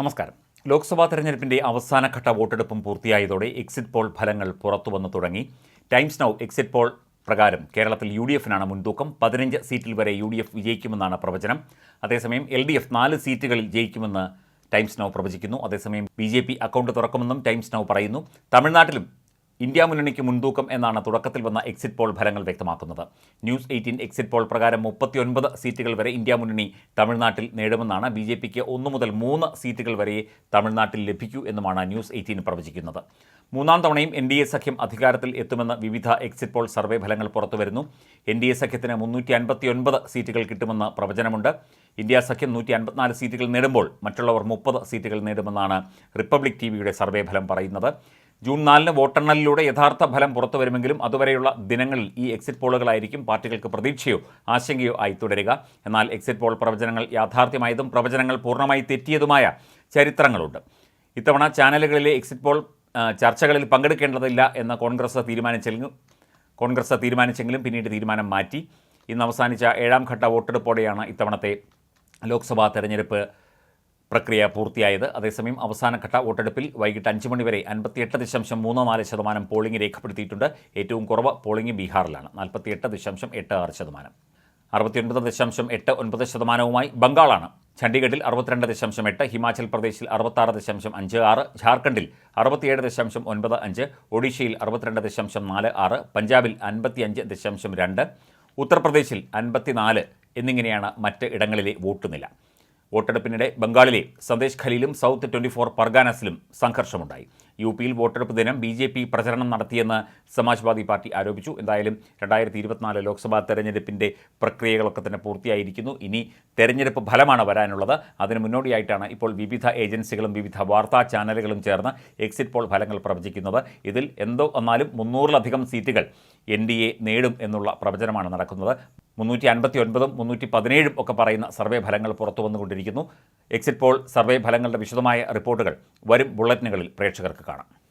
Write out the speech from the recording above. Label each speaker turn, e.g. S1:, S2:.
S1: നമസ്കാരം. ലോക്സഭാ തെരഞ്ഞെടുപ്പിന്റെ അവസാനഘട്ട വോട്ടെടുപ്പും പൂർത്തിയായതോടെ എക്സിറ്റ് പോൾ ഫലങ്ങൾ പുറത്തുവന്നു തുടങ്ങി. ടൈംസ് നൗ എക്സിറ്റ് പോൾ പ്രകാരം കേരളത്തിൽ യു ഡി എഫിനാണ് മുൻതൂക്കം. പതിനഞ്ച് സീറ്റിൽ വരെ യു ഡി എഫ് വിജയിക്കുമെന്നാണ് പ്രവചനം. അതേസമയം എൽ ഡി എഫ് നാല് സീറ്റുകളിൽ ജയിക്കുമെന്ന് ടൈംസ് നൗ പ്രവചിക്കുന്നു. അതേസമയം ബി ജെ പി അക്കൗണ്ട് തുറക്കുമെന്നും ടൈംസ് നൗ പറയുന്നു. തമിഴ്നാട്ടിലും ഇന്ത്യ മുന്നണിക്ക് മുൻതൂക്കം എന്നാണ് തുടക്കത്തിൽ വന്ന എക്സിറ്റ് പോൾ ഫലങ്ങൾ വ്യക്തമാക്കുന്നത്. ന്യൂസ് എയ്റ്റീൻ എക്സിറ്റ് പോൾ പ്രകാരം മുപ്പത്തിയൊൻപത് സീറ്റുകൾ വരെ ഇന്ത്യ മുന്നണി തമിഴ്നാട്ടിൽ നേടുമെന്നാണ് ബി ജെ പിക്ക് ഒന്ന് മുതൽ മൂന്ന് സീറ്റുകൾ വരെ തമിഴ്നാട്ടിൽ ലഭിക്കൂ എന്നുമാണ് ന്യൂസ് എയ്റ്റീൻ പ്രവചിക്കുന്നത്. മൂന്നാം തവണയും എൻ ഡി എ സഖ്യം അധികാരത്തിൽ എത്തുമെന്ന് വിവിധ എക്സിറ്റ് പോൾ സർവേ ഫലങ്ങൾ പുറത്തുവരുന്നു. എൻ ഡി എ സഖ്യത്തിന് മുന്നൂറ്റി അൻപത്തിയൊൻപത് സീറ്റുകൾ കിട്ടുമെന്ന് പ്രവചനമുണ്ട്. ഇന്ത്യ സഖ്യം നൂറ്റി അൻപത്തിനാല് സീറ്റുകൾ നേടുമ്പോൾ മറ്റുള്ളവർ മുപ്പത് സീറ്റുകൾ നേടുമെന്നാണ് റിപ്പബ്ലിക് ടി വിയുടെ സർവേ ഫലം പറയുന്നത്. ജൂൺ നാലിന് വോട്ടെണ്ണലിലൂടെ യഥാർത്ഥ ഫലം പുറത്തു വരുമെങ്കിലും അതുവരെയുള്ള ദിനങ്ങളിൽ ഈ എക്സിറ്റ് പോളുകളായിരിക്കും പാർട്ടികൾക്ക് പ്രതീക്ഷയോ ആശങ്കയോ ആയി തുടരുക. എന്നാൽ എക്സിറ്റ് പോൾ പ്രവചനങ്ങൾ യാഥാർത്ഥ്യമായതും പ്രവചനങ്ങൾ പൂർണമായി തെറ്റിയതുമായ ചരിത്രങ്ങളുണ്ട്. ഇത്തവണ ചാനലുകളിലെ എക്സിറ്റ് പോൾ ചർച്ചകളിൽ പങ്കെടുക്കേണ്ടതില്ല എന്ന് കോൺഗ്രസ് തീരുമാനിച്ചെങ്കിലും കോൺഗ്രസ് തീരുമാനിച്ചെങ്കിലും പിന്നീട് തീരുമാനം മാറ്റി. ഇന്ന് അവസാനിച്ച ഏഴാം ഘട്ട വോട്ടെടുപ്പോടെയാണ് ഇത്തവണത്തെ ലോക്സഭാ തെരഞ്ഞെടുപ്പ് പ്രക്രിയ പൂർത്തിയായത്. അതേസമയം അവസാനഘട്ട വോട്ടെടുപ്പിൽ വൈകിട്ട് അഞ്ച് മണിവരെ അൻപത്തിയെട്ട് ദശാംശം മൂന്ന് നാല് ശതമാനം പോളിംഗ് രേഖപ്പെടുത്തിയിട്ടുണ്ട്. ഏറ്റവും കുറവ് പോളിംഗ് ബീഹാറിലാണ്. നാൽപ്പത്തിയെട്ട് ദശാംശം എട്ട് ആറ് ശതമാനം. അറുപത്തിയൊൻപത് ദശാംശം എട്ട് ഒൻപത് ശതമാനവുമായി ബംഗാളാണ്. ചണ്ഡീഗഡിൽ അറുപത്തിരണ്ട് ദശാംശം എട്ട് ഹിമാചൽ പ്രദേശിൽ അറുപത്താറ് ദശാംശം അഞ്ച് ആറ് ഝാർഖണ്ഡിൽ അറുപത്തിയേഴ് ദശാംശം ഒൻപത് അഞ്ച് ഒഡീഷയിൽ അറുപത്തിരണ്ട് ദശാംശം നാല് ആറ് പഞ്ചാബിൽ അൻപത്തിയഞ്ച് ദശാംശം രണ്ട് ഉത്തർപ്രദേശിൽ അൻപത്തിനാല് എന്നിങ്ങനെയാണ് മറ്റ് ഇടങ്ങളിലെ വോട്ട് നില. വോട്ടെടുപ്പിനിടെ ബംഗാളിലെ സന്ദേശ് ഖലീലും സൗത്ത് ട്വന്റി ഫോർ പർഗാനസിലും സംഘർഷമുണ്ടായി. യു പിയിൽ വോട്ടെടുപ്പ് ദിനം ബി ജെ പി പ്രചരണം നടത്തിയെന്ന് സമാജ്വാദി പാർട്ടി ആരോപിച്ചു. എന്തായാലും രണ്ടായിരത്തി ഇരുപത്തിനാല് ലോക്സഭാ തെരഞ്ഞെടുപ്പിന്റെ പ്രക്രിയകളൊക്കെ തന്നെ പൂർത്തിയായിരിക്കുന്നു. ഇനി തെരഞ്ഞെടുപ്പ് ഫലമാണ് വരാനുള്ളത്. അതിന് മുന്നോടിയായിട്ടാണ് ഇപ്പോൾ വിവിധ ഏജൻസികളും വിവിധ വാർത്താ ചാനലുകളും ചേർന്ന് എക്സിറ്റ് പോൾ ഫലങ്ങൾ പ്രവചിക്കുന്നത്. ഇതിൽ എന്തോ വന്നാലും മുന്നൂറിലധികം സീറ്റുകൾ എൻ ഡി എ നേടും എന്നുള്ള പ്രവചനമാണ് നടക്കുന്നത്. മുന്നൂറ്റി അൻപത്തി ഒൻപതും മുന്നൂറ്റി പതിനേഴും ഒക്കെ പറയുന്ന സർവേ ഫലങ്ങൾ പുറത്തു വന്നുകൊണ്ടിരിക്കുന്നു. എക്സിറ്റ് പോൾ സർവേ ഫലങ്ങളുടെ വിശദമായ റിപ്പോർട്ടുകൾ വരും ബുള്ളറ്റിനുകളിൽ പ്രേക്ഷകർക്ക് കാണാം.